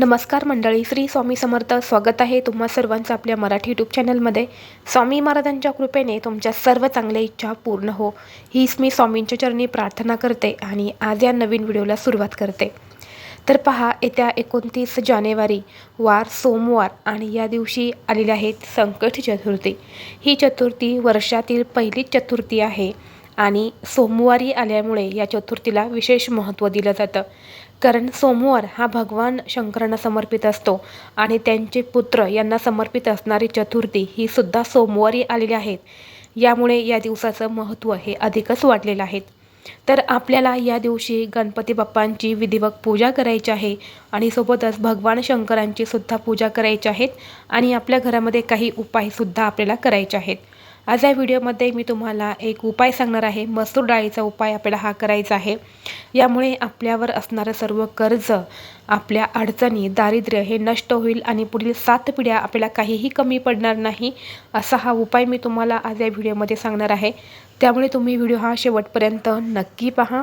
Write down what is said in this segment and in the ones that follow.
नमस्कार मंडळी श्री स्वामी समर्थ स्वागत आहे तुम्हा सर्वांचं आपल्या मराठी यूट्यूब चॅनलमध्ये स्वामी महाराजांच्या कृपेने तुमच्या सर्व चांगल्या इच्छा पूर्ण हो. हीच मी स्वामींच्या चरणी प्रार्थना करते आणि आज या नवीन व्हिडिओला सुरुवात करते. तर पहा येत्या एकोणतीस जानेवारी वार सोमवार आणि या दिवशी आलेली आहेत संकट चतुर्थी. ही चतुर्थी वर्षातील पहिलीच चतुर्थी आहे. आणि सोमवारी आल्यामुळे या चतुर्थीला विशेष महत्त्व दिलं जातं. कारण सोमवार हा भगवान शंकरांना समर्पित असतो आणि त्यांचे पुत्र यांना समर्पित असणारी चतुर्थी ही सुद्धा सोमवारी आलेली आहेत यामुळे या दिवसाचं महत्त्व हे अधिकच वाढलेलं आहे. तर आपल्याला या दिवशी गणपती बाप्पांची विधिवत पूजा करायची आहे आणि सोबतच भगवान शंकरांची सुद्धा पूजा करायची आहेत आणि आपल्या घरामध्ये काही उपायसुद्धा आपल्याला करायचे आहेत. आज या व्हिडिओमध्ये मी तुम्हाला एक उपाय सांगणार आहे. मसूर डाळीचा उपाय आपल्याला हा करायचा आहे. यामुळे आपल्यावर असणारं सर्व कर्ज आपल्या अडचणी दारिद्र्य हे नष्ट होईल आणि पुढील सात पिढ्या आपल्याला काहीही कमी पडणार नाही असा हा उपाय मी तुम्हाला आज या व्हिडिओमध्ये सांगणार आहे. त्यामुळे तुम्ही व्हिडिओ हा शेवटपर्यंत नक्की पहा.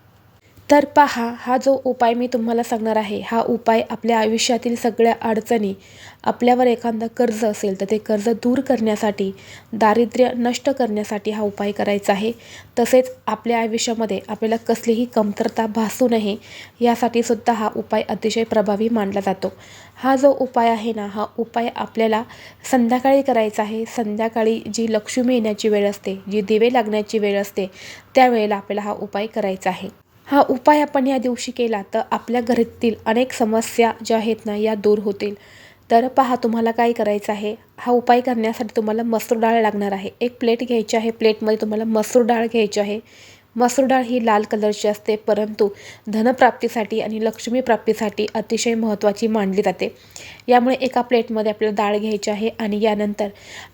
तर पहा हा जो उपाय मी तुम्हाला सांगणार आहे हा उपाय आपल्या आयुष्यातील सगळ्या अडचणी आपल्यावर एखादं कर्ज असेल तर ते कर्ज दूर करण्यासाठी दारिद्र्य नष्ट करण्यासाठी हा उपाय करायचा आहे. तसेच आपल्या आयुष्यामध्ये आपल्याला कसलीही कमतरता भासू नये यासाठी सुद्धा हा उपाय अतिशय प्रभावी मानला जातो. हा जो उपाय आहे ना हा उपाय आपल्याला संध्याकाळी करायचा आहे. संध्याकाळी जी लक्ष्मी येण्याची वेळ असते जी दिवे लागण्याची वेळ असते त्यावेळेला आपल्याला हा उपाय करायचा आहे. हा उपाय आपण या दिवशी केला तर आपल्या घरातील अनेक समस्या ज्या आहेत ना या दूर होतील. तर पहा तुम्हाला काय करायचं आहे? हा उपाय करण्यासाठी तुम्हाला मसूर डाळ लागणार आहे. एक प्लेट घ्यायची आहे. प्लेटमध्ये तुम्हाला मसूर डाळ घ्यायची आहे. मसूर डाळ ही लाल कलरची असते परंतु धनप्राप्तीसाठी आणि लक्ष्मी प्राप्तीसाठी अतिशय महत्त्वाची मानली जाते. यामुळे एका प्लेटमध्ये आपल्याला डाळ घ्यायची आहे आणि यानंतर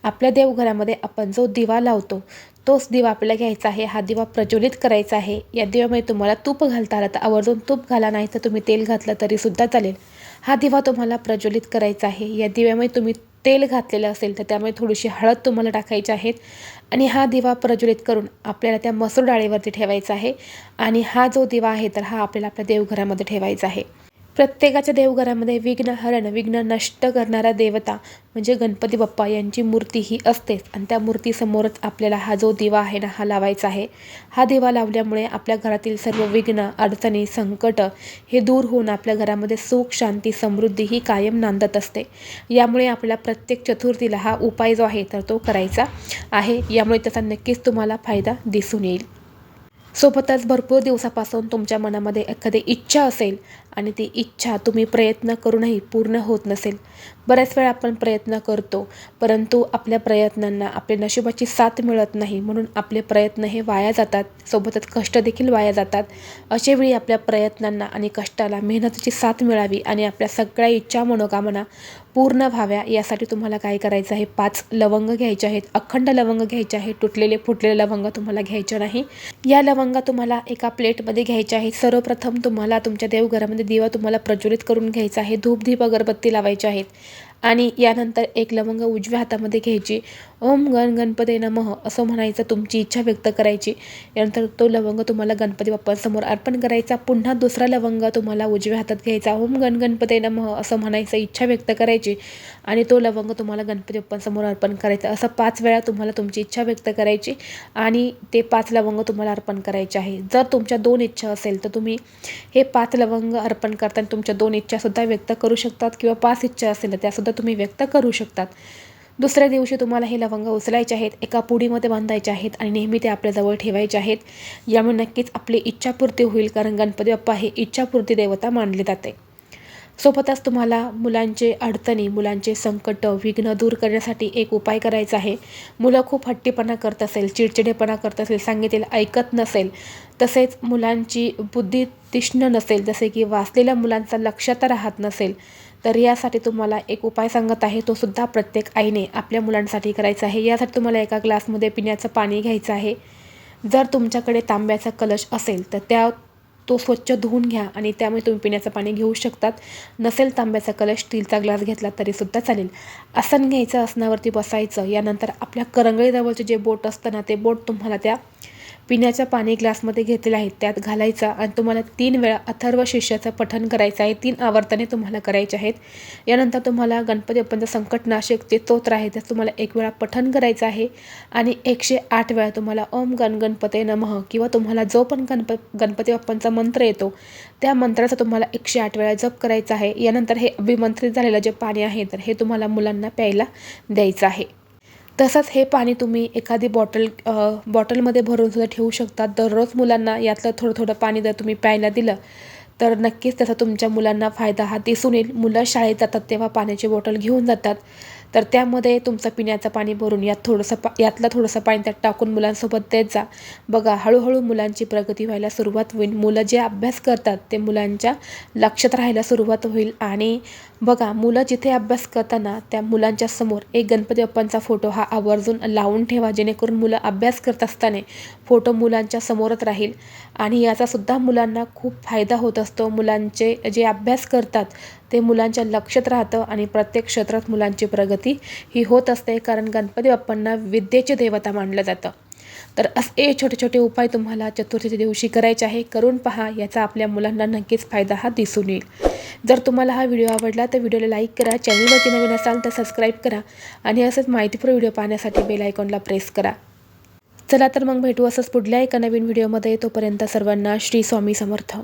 आपल्या देवघरामध्ये आपण जो दिवा लावतो तोच दिवा आपल्याला घ्यायचा आहे. हा दिवा प्रज्वलित करायचा आहे. या दिव्यामध्ये तुम्हाला तूप घालता आलं तर आवर्जून तूप घाला नाही तर तुम्ही तेल घातलं तरीसुद्धा चालेल. हा दिवा तुम्हाला प्रज्वलित करायचा आहे. या दिव्यामध्ये तुम्ही तेल घातलेलं असेल तर त्यामुळे थोडीशी हळद तुम्हाला टाकायची आहेत आणि हा दिवा प्रज्वलित करून आपल्याला त्या मसूर डाळीवरती ठेवायचा आहे. आणि हा जो दिवा आहे तर हा आपल्याला आपल्या देवघरामध्ये ठेवायचा आहे. प्रत्येकाच्या देवघरामध्ये विघ्नहरण विघ्न नष्ट करणारा देवता म्हणजे गणपती बाप्पा यांची मूर्ती ही असतेच. आणि त्या मूर्तीसमोरच आपल्याला हा जो दिवा आहे ना हा लावायचा आहे. हा दिवा लावल्यामुळे आपल्या घरातील सर्व विघ्न अडचणी संकट हे दूर होऊन आपल्या घरामध्ये सुख शांती समृद्धी ही कायम नांदत असते. यामुळे आपल्याला प्रत्येक चतुर्थीला हा उपाय जो आहे तर तो करायचा आहे. यामुळे त्याचा नक्कीच तुम्हाला फायदा दिसून येईल. सोबतच भरपूर दिवसापासून तुमच्या मनामध्ये एखादी इच्छा असेल आणि ती इच्छा तुम्ही प्रयत्न करूनही पूर्ण होत नसेल. बऱ्याच वेळा आपण प्रयत्न करतो परंतु आपल्या प्रयत्नांना आपल्या नशिबाची साथ मिळत नाही म्हणून आपले प्रयत्न हे वाया जातात. सोबतच कष्ट देखील वाया जातात. अशावेळी आपल्या प्रयत्नांना आणि कष्टाला मेहनतीची साथ मिळावी आणि आपल्या सगळ्या इच्छा मनोकामना पूर्ण व्हाव्या यासाठी तुम्हाला काय करायचं आहे? पाच लवंग घ्यायचे आहेत. अखंड लवंग घ्यायचे आहे तुटलेले फुटलेले लवंग तुम्हाला घ्यायचे नाही. या लवंगा तुम्हाला एका प्लेटमध्ये घ्यायचे आहेत. सर्वप्रथम तुम्हाला तुमच्या देवघरामध्ये दिवा तुम्हाला प्रज्वलित करून घ्यायचा आहे. धूपधीप अगरबत्ती लावायची आहेत. आणि यानंतर एक लवंग उजव्या हातामध्ये घ्यायची. ओम गण गणपती नमः असं म्हणायचं तुमची इच्छा व्यक्त करायची. यानंतर तो लवंग तुम्हाला गणपती बाप्पांसमोर अर्पण करायचा. पुन्हा दुसरा लवंग तुम्हाला उजव्या हातात घ्यायचा. ओम गण गणपती नमः असं म्हणायचं इच्छा व्यक्त करायची. आणि तो लवंग तुम्हाला गणपती बाप्पांसमोर अर्पण करायचा. असं पाच वेळा तुम्हाला तुमची इच्छा व्यक्त करायची. आणि ते पाच लवंग तुम्हाला अर्पण करायचे आहे. जर तुमच्या दोन इच्छा असेल तर तुम्ही हे पाच लवंग अर्पण करताना तुमच्या दोन इच्छासुद्धा व्यक्त करू शकतात. किंवा पाच इच्छा असेल तर त्यासुद्धा तुम्ही व्यक्त करू शकतात. दुसऱ्या दिवशी तुम्हाला हे लवंग उचलायचे आहेत एका पुडीमध्ये बांधायचे आहेत आणि नेहमी ते आपल्याजवळ ठेवायचे आहेत. यामुळे नक्कीच आपली इच्छापूर्ती होईल कारण गणपती बाप्पा हे इच्छापूर्ती देवता मानले जाते. सोबतच तुम्हाला मुलांचे अडचणी मुलांचे संकट विघ्न दूर करण्यासाठी एक उपाय करायचा आहे. मुलं खूप हट्टीपणा करत असेल चिडचिडेपणा करत असेल सांगितलेलं ऐकत नसेल तसेच मुलांची बुद्धी तीक्ष्ण नसेल जसे की वाचलेल्या मुलांचा लक्ष तर राहत नसेल तर यासाठी तुम्हाला एक उपाय सांगत आहे तो सुद्धा प्रत्येक आईने आपल्या मुलांसाठी करायचा आहे. यासाठी तुम्हाला एका ग्लासमध्ये पिण्याचं पाणी घ्यायचं आहे. जर तुमच्याकडे तांब्याचा कलश असेल तर त्या तो स्वच्छ धुवून घ्या आणि त्यामुळे तुम्ही पिण्याचं पाणी घेऊ शकतात. नसेल तांब्याचा कलश स्टीलचा ग्लास घेतला तरीसुद्धा चालेल. आसन घ्यायचं आसनावरती बसायचं यानंतर आपल्या करंगळीजवळचे जे बोट असतं ना ते बोट तुम्हाला त्या पिण्याच्या पाणी ग्लासमध्ये घेतलेलं आहे. त्यात घालायचा आणि तुम्हाला तीन वेळा अथर्व शिष्याचं पठण करायचं आहे. तीन आवर्तने तुम्हाला करायचे आहेत. यानंतर तुम्हाला गणपती बाप्पांचं संकटनाशक जे स्तोत्र आहे त्याचं तुम्हाला एक वेळा पठण करायचं आहे आणि एकशे आठ वेळा तुम्हाला ओम गण गणपते नमः किंवा तुम्हाला जो पण गणप गणपती बाप्पांचा मंत्र येतो त्या मंत्राचा तुम्हाला एकशे आठ वेळा जप करायचा आहे. यानंतर हे अभिमंत्रित झालेलं जे पाणी आहे तर हे तुम्हाला मुलांना प्यायला द्यायचं आहे. तसंच हे पाणी तुम्ही एखादी बॉटल बॉटलमध्ये भरून सुद्धा ठेवू शकता दररोज मुलांना यातलं थोडं थोडं पाणी जर तुम्ही प्यायला दिलं तर नक्कीच त्याचा तुमच्या मुलांना फायदा हा दिसून येईल. मुलं शाळेत जातात तेव्हा पाण्याची बॉटल घेऊन जातात. तर त्यामध्ये तुमचं पिण्याचं पाणी भरून यात थोडंसं पा यातलं थोडंसं पाणी त्यात टाकून मुलांसोबत देत जा. बघा हळूहळू मुलांची प्रगती व्हायला सुरुवात होईल. मुलं जे अभ्यास करतात ते मुलांच्या लक्षात राहायला सुरुवात होईल. आणि बघा मुलं जिथे अभ्यास करताना त्या मुलांच्या समोर एक गणपती बाप्पांचा फोटो हा आवर्जून लावून ठेवा. जेणेकरून मुलं अभ्यास करत असताना फोटो मुलांच्या समोरच राहील. आणि याचासुद्धा मुलांना खूप फायदा होत असतो. मुलांचे जे अभ्यास करतात ते मुलांच्या लक्षात राहतं आणि प्रत्येक क्षेत्रात मुलांची प्रगती ही होत असते कारण गणपती बाप्पांना विद्येचे देवता मानलं जातं. तर असे छोटे छोटे उपाय तुम्हाला चतुर्थीच्या दिवशी करायचे आहे करून पहा याचा आपल्या मुलांना नक्कीच फायदा हा दिसून येईल. जर तुम्हाला हा व्हिडिओ आवडला तर व्हिडिओला लाईक करा चॅनलवरती नवीन असाल तर सबस्क्राईब करा आणि असंच माहितीपूर्ण व्हिडिओ पाहण्यासाठी बेल आयकॉनला प्रेस करा. चला तर मग भेटू असंच पुढल्या एका नवीन व्हिडिओमध्ये. तोपर्यंत सर्वांना श्री स्वामी समर्थ.